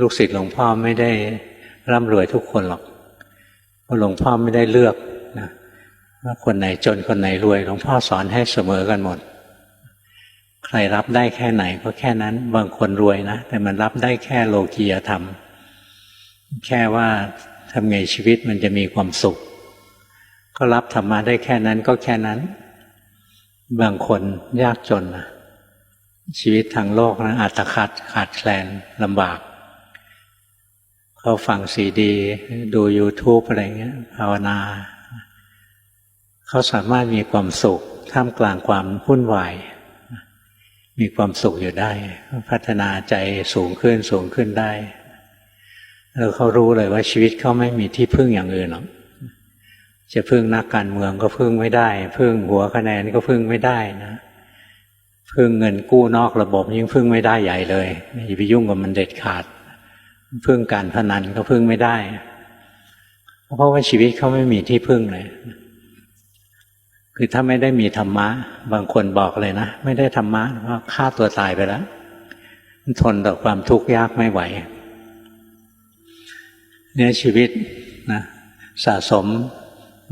ลูกศิษย์หลวงพ่อไม่ได้ร่ำรวยทุกคนหรอกเพราะหลวงพ่อไม่ได้เลือกนะว่าคนไหนจนคนไหนรวยหลวงพ่อสอนให้เสมอกันหมด ใครรับได้แค่ไหนก็แค่นั้น บางคนรวยนะ แต่มันรับได้แค่โลกียธรรม แค่ว่าทำไงชีวิตมันจะมีความสุข ก็รับธรรมะได้แค่นั้นก็แค่นั้น บางคนยากจนนะชีวิตทางโลกนะอัตคัดขาดแคลนลำบาก เขาฟังซีดี ดู YouTube อะไรเงี้ยภาวนา เขาสามารถมีความสุข ท่ามกลางความวุ่นวาย มีความสุขอยู่ได้ พัฒนาใจสูงขึ้นสูงขึ้นได้ แล้วเขารู้เลยว่าชีวิตเขาไม่มีที่พึ่งอย่างอื่นหรอกจะพึ่งนักการเมืองก็พึ่งไม่ได้ พึ่งหัวคะแนนก็พึ่งไม่ได้นะพึ่งเงินกู้นอกระบบยิ่งพึ่งไม่ได้ใหญ่เลยอย่าไปยุ่งกับมันเด็ดขาด พึ่งการพนันก็พึ่งไม่ได้ เพราะว่าชีวิตเขาไม่มีที่พึ่งเลย คือถ้าไม่ได้มีธรรมะ บางคนบอกเลยนะ ไม่ได้ธรรมะก็ฆ่าตัวตายไปแล้วทนต่อความทุกข์ยากไม่ไหว เนี่ยชีวิตนะสะสม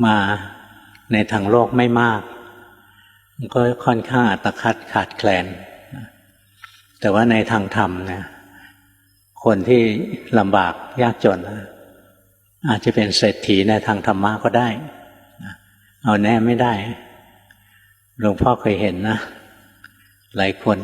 มาในทางโลกไม่มากก็ค่อนข้างอัตคัดขาดแคลน แต่ว่าในทางธรรมเนี่ย คนที่ลำบากยากจน อาจจะเป็นเศรษฐีในทางธรรมะก็ได้ เอาแน่ไม่ได้หลวงพ่อเคยเห็นนะ หลายคน